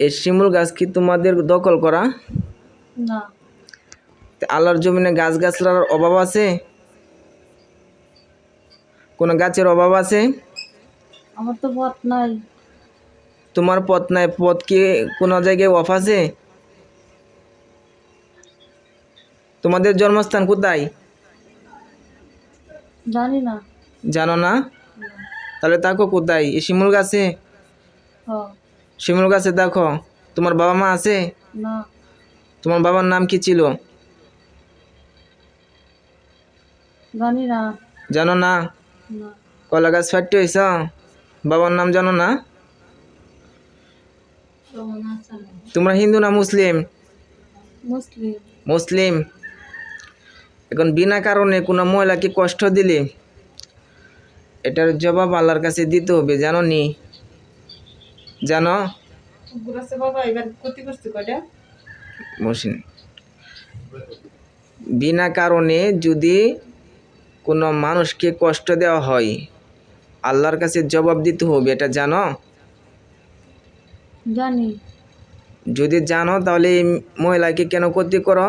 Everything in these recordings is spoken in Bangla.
এই শিমুল গাছ কি তোমাদের দখল করা? না। আল্লাহর জমিনে গাছ গাছলার অভাব আছে? কোনো গাছের অভাব আছে? আমার তো পথ নাই। তোমার পথ নাই পথ কি কোনো জায়গায় অফ আছে? তোমাদের জন্মস্থান কোথায়? জানি না। জানো না? তাহলে তাকো কোথায়? এই শিমুল গাছে? হ। শিমুল গাছে দেখো তোমার বাবা মা আছে? না। তোমার বাবার নাম কি ছিল? জানি না। জানো না? না। কলা গাছ ফাটতে হয়েছ বাবার নাম জানো না? তোমরা হিন্দু না মুসলিম? মুসলিম। মুসলিম। এখন বিনা কারণে কোনো মহিলাকে কষ্ট দিলে এটার জবাব আল্লাহর কাছে দিতে হবে জানো নি? জানো? বসিন। বিনা কারণে যদি কোনো মানুষকে কষ্ট দেওয়া হয় আল্লাহর কাছে জবাব দিতে হবে এটা জানো? জানি। যদি জানো তাহলে এই মহিলাকে কেন ক্ষতি করো?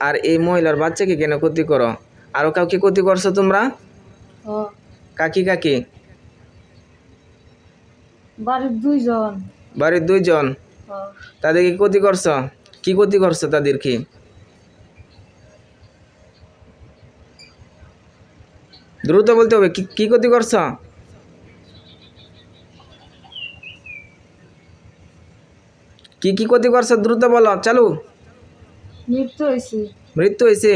আর এই মহিলার বাচ্চাকে কেন ক্ষতি করো? আরও কাউকে ক্ষতি করছ তোমরা? কাকি কাকি? বাড়ির দুইজন। বাড়ির দুইজন? হ তাদেরকে ক্ষতি করছ? কি ক্ষতি করছ তাদেরকে দ্রুত বলতে হবে কি কি ক্ষতি করছ? কি কি ক্ষতি করছ দ্রুত বলো চালু? মৃত্যু হয়েছে মৃত্যু হয়েছে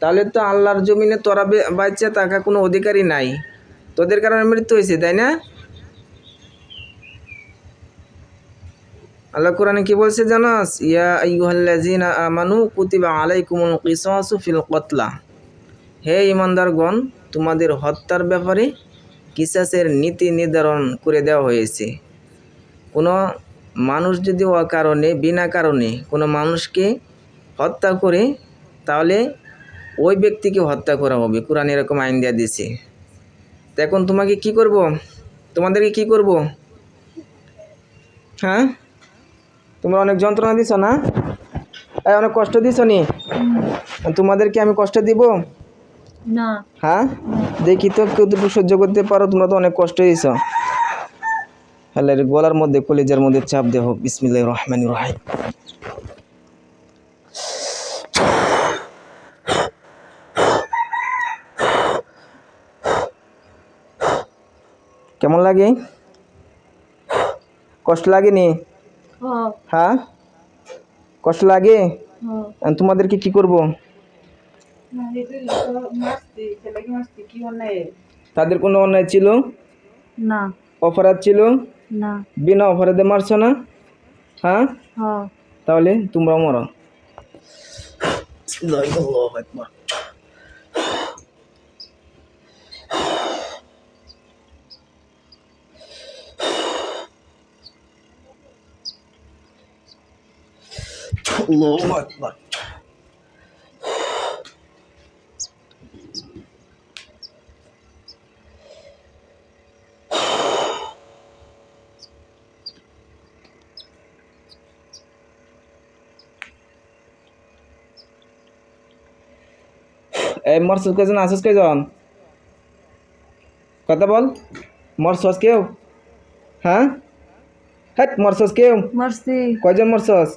তাহলে তো আল্লাহর জমিনে তোরা বাচ্চা থাকা কোনো অধিকারই নাই। তোদের কারণে মৃত্যু হয়েছে তাই না? আল্লাহ কোরআনে কি বলছে জানাস ইয়া আইয়ুহাল্লাযিনা আমানু কুতিবা আলাইকুমুল কিসাসু ফিল কতলা। হে ইমানদারগণ, তোমাদের হত্যার ব্যাপারে কিসাসের নীতি নির্ধারণ করে দেওয়া হয়েছে। কোনো মানুষ যদি অকারণে, বিনা কারণে কোনো মানুষকে হত্যা করে, তাহলে ওই ব্যক্তিকে হত্যা করা হবে। কোরআন এরকম আইন দেওয়া দিয়েছে। তো এখন তোমাকে কি করব? তোমাদেরকে কি করব? হ্যাঁ? তোমরা অনেক যন্ত্রণা দিছ না? এই অনেক কষ্ট দিছ নি? তোমাদেরকে আমি কষ্ট দিব? না। হ্যাঁ? দেখি তো কেউ কতটুকু সহ্য করতে পারো তোমরা তো অনেক কষ্ট হয়েছ হ্যালো গলার মধ্যে কলেজের মধ্যে চাপ দেহ বিসমিল্লাহ রহমান রহিম। কেমন লাগে? কষ্ট লাগেনি? হ্যাঁ। কষ্ট লাগে? আর তোমাদেরকে কি করব? তাদের কোনো অন্যায় ছিল? না। অপরাধ ছিল? না। বিনা অপরাধে মারছো না? হ্যাঁ? হ তাহলে তোমরা মরো। আল্লাহু আকবার এই মরসস কজন আসস কজন কথা বল মরসস কেউ হ্যাঁ হ্যাট মরসস কেউ মারছি কয়জন মরসস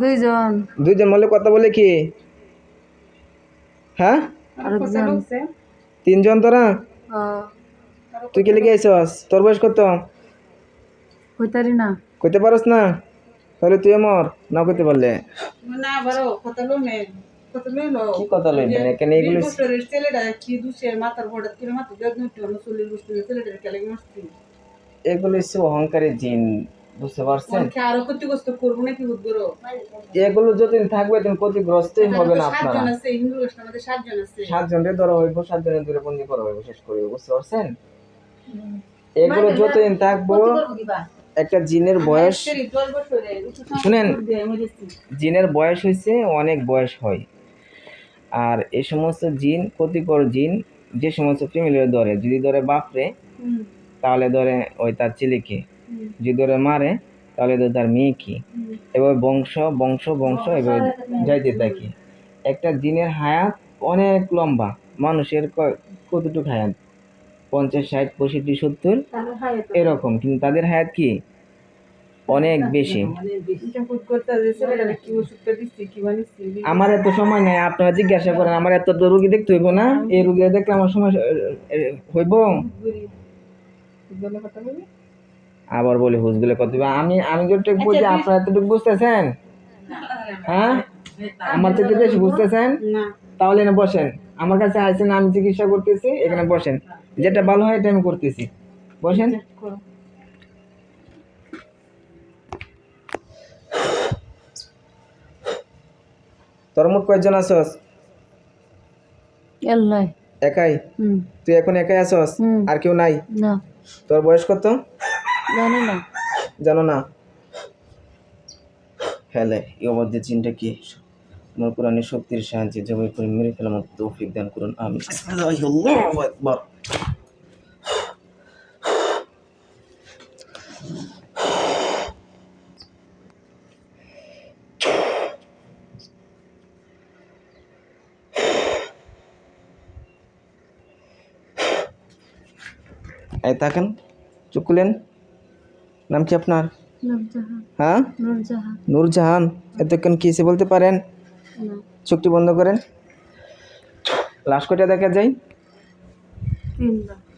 দুইজন। দুইজন মরলে কথা বলে কি? হ্যাঁ? আরেকজন। তিনজন তোরা? তুই কে লেগে আইসস তোর বয়স কত? হইতারি না। কইতে পারস না? তাহলে তুই মর না কইতে পারলে। না কি কথা এগুলো ছেলেটা কি মাথার বড় করে মাথা কেলে মারছি। এগুলো হচ্ছে অহংকারী জিন। বুঝতে পারছেন? আরও ক্ষতিগ্রস্ত করব নাকি এগুলো যতদিন থাকবে তুমি ক্ষতিগ্রস্তই হবে না আপনারা। সাতজন আছে হিন্দু রাষ্ট্র আমাদের সাতজন আছে। সাতজনের ধরা হইব সাতজনের ধরে বন্দি করা হইব শেষ করে বুঝতে পারছেন? এগুলো যতদিন থাকব একটা জিনের বয়স শুনেন জিনের বয়স হয়েছে অনেক বয়স হয়। আর এই সমস্ত জিন ক্ষতিকর জিন যে সমস্ত ফ্যামিলির ধরে যদি ধরে বাপরে তাহলে ধরে ওই তার ছেলেকে। যদি ওরা মারে, তাহলে তো তার মেয়ে কি? এভাবে বংশ বংশ বংশ, এবার যাইতে থাকি। একটা দিনের হায়াত অনেক লম্বা। মানুষের কতটুকু হায়াত? পঞ্চাশ, ষাট, পঁয়ষট্টি, সত্তর? এরকম। কিন্তু তাদের হায়াত কি? অনেক বেশি। আমার এত সময় নাই, আপনারা জিজ্ঞাসা করেন, আমার এত রুগী দেখতে হইব না? এই রুগী দেখলে আমার সময় হইব? আবার বলে হুজগুলো কত দিবে? আমি আমি যেটুকু বুঝি আপনারা এতটুকু বুঝতেছেন? হ্যাঁ? আমার থেকে বেশি বুঝতেছেন? তাহলে এনে বসেন। আমার কাছে আইসেন আমি চিকিৎসা করতেছি এখানে বসেন। যেটা ভালো হয় এটা আমি করতেছি। বসেন। করো। তোর মোট আল্লাহ একাই? তুই এখন একাই হুম। আর কেউ নাই? তোর বয়স কত? জানি না জানো না হেলে এই অবাধ্য চিনটা কি? তোমার কোরআনের শক্তির সাহায্যে জবাই করে মেরে ফেলাম তৌফিক দান করুন আমি এই চুপ করলেন। নাম কি আপনার? হ্যাঁ? নূরজাহান। এতক্ষণ কি এসে বলতে পারেন? চোখটি বন্ধ করেন। লাশ কটা দেখা যায়?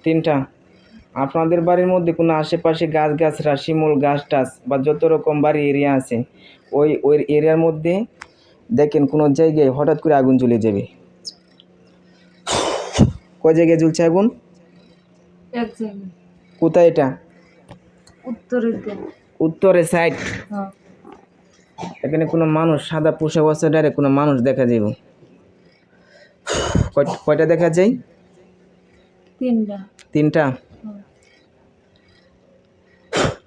তিনটা। আপনাদের বাড়ির মধ্যে কোনো আশেপাশে গাছ গাছ শিমুল গাছ টাছ বা যত রকম বাড়ি এরিয়া আছে ওই ওই এরিয়ার মধ্যে দেখেন কোনো জায়গায় হঠাৎ করে আগুন জ্বলে যাবে। কয় জায়গায় জ্বলছে আগুন? কোথায় এটা? উত্তরে সাইড হ্যাঁ। এখানে কোনো মানুষ সাদা পোশাক অবস্থা ডাইরেক্ট কোনো মানুষ দেখা যাইব। কয়- কয়টা দেখা যায়? তিনটা। তিনটা? হ্যাঁ।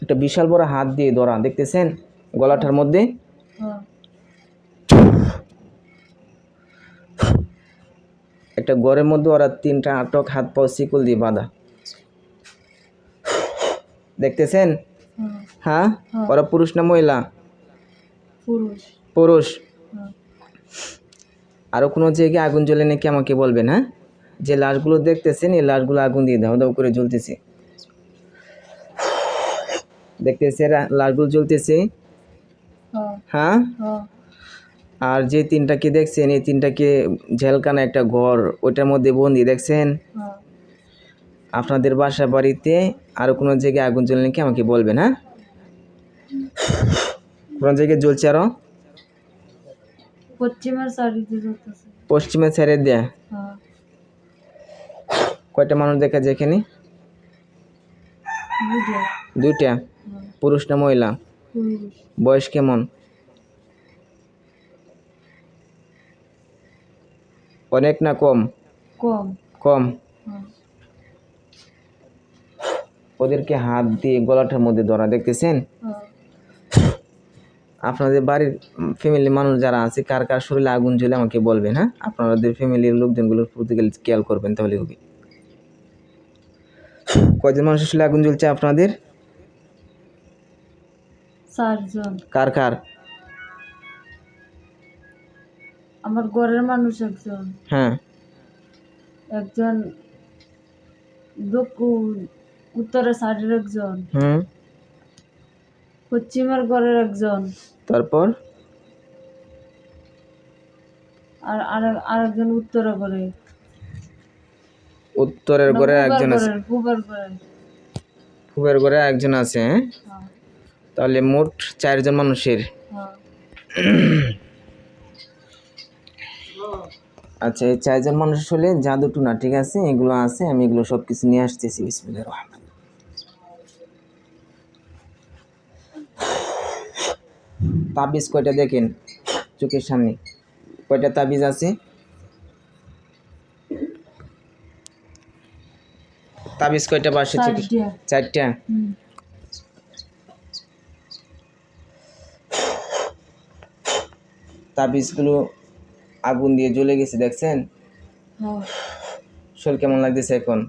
একটা বিশাল বড় হাত দিয়ে ধরা দেখতেছেন? গলাটার মধ্যে? হ্যাঁ। একটা ঘরের মধ্যে ওরা তিনটা আটক হাত পাও শিকল দিয়ে বাঁধা। দেখতেছেন? হ্যাঁ। হ্যাঁ? হ্যাঁ। ওরা পুরুষ না মহিলা? পুরুষ। পুরুষ? হ্যাঁ। আরও কোনো জায়গায় আগুন জ্বলে নাকি আমাকে বলবেন হ্যাঁ? যে লাশগুলো দেখতেছেন এই লাশগুলো আগুন দিয়ে দাও দাও করে জ্বলতেছে। দেখতেছে লাশগুলো জ্বলতেছে? হ্যাঁ। আর যে তিনটাকে দেখছেন এই তিনটাকে ঝেলকানা একটা ঘর ওইটার মধ্যে বন্দি দেখছেন? আপনাদের বাসা বাড়িতে আরও কোনো জায়গায় আগুন জ্বলে নাকি আমাকে বলবেন হ্যাঁ? কোনো জায়গায় জ্বলছে আরও পশ্চিমের সাইডে দেয়া হ্যাঁ। কয়টা মানুষ দেখা যায় এখানে? দুইটা। হ্যাঁ। পুরুষ না মহিলা? বয়স কেমন? অনেক না কম? কম। কম হ্যাঁ ওদেরকে হাত দিয়ে গলাটার মধ্যে ধরা দেখতেছেন? আপনাদের বাড়ির ফ্যামিলির মানুষ যারা আছে কার কার শরীরে আগুন জ্বলে আমাকে বলবেন হ্যাঁ? আপনাদের ফ্যামিলির লোকজনগুলোর প্রতি গেলে খেয়াল করবেন তাহলে হবে। কয়জন মানুষের শরীরে আগুন জ্বলছে আপনাদের? কার কার? আমার ঘরের মানুষ একজন। হ্যাঁ। একজন উত্তরের সাইডের একজন। হুম। পশ্চিমের ঘরের একজন। তারপর? আর আরেক- আরেকজন উত্তরে ঘরে। উত্তরের ঘরে একজন আছে। পূবের ঘরে। খুবের ঘরে একজন আছে তাহলে মোট চারজন মানুষের। হ্যাঁ। আচ্ছা এই চারজন মানুষ হলে জাদু টুনা ঠিক আছে? এগুলো আছে আমি এগুলো সব কিছু নিয়ে আসতেছি। বিসমিল্লাহির রহমানির তাবিজ কয়টা দেখেন? চোখের সামনে। কয়টা তাবিজ আছে? তাবিজ কয়টা বাসে চারটা। তাবিজগুলো আগুন দিয়ে জ্বলে গেছে দেখছেন? হ্যাঁ। শরীর কেমন লাগতেছে এখন?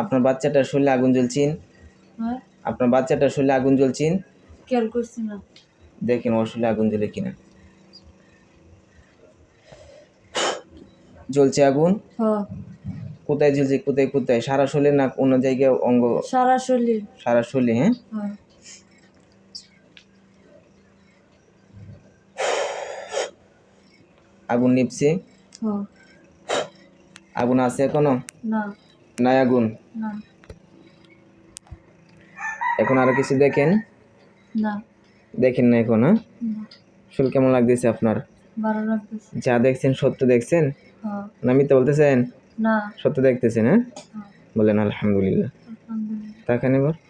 আপনার বাচ্চাটার শরীরে আগুন জ্বলছেন হ্যাঁ। আপনার বাচ্চাটার শরীরে আগুন জ্বলছেন খেয়াল করছি না। দেখেন শরীরে আগুন জ্বলে কিনা। জ্বলছে আগুন? হ কোথায় জ্বলছে কোথায় কোথায়? সারা শরীরে না অন্য জায়গায় অঙ্গ? সারা শরীর সারা শরীরে হ্যাঁ? হ্যাঁ। আগুন নিপছে আগুন আছে এখনও? না। নাই আগুন? না। এখন আরও কিছু দেখেন? না। দেখেন না এখন হ্যাঁ? শরীর কেমন লাগতেছে আপনার? ভালো লাগতেছে। যা দেখছেন সত্য দেখছেন? না না মিথ্যা বলতেছেন? না। সত্য দেখতেছেন হ্যাঁ? হ্যাঁ। বলেন আলহামদুলিল্লাহ। আলহামদুলিল্লাহ। তাকান এবার।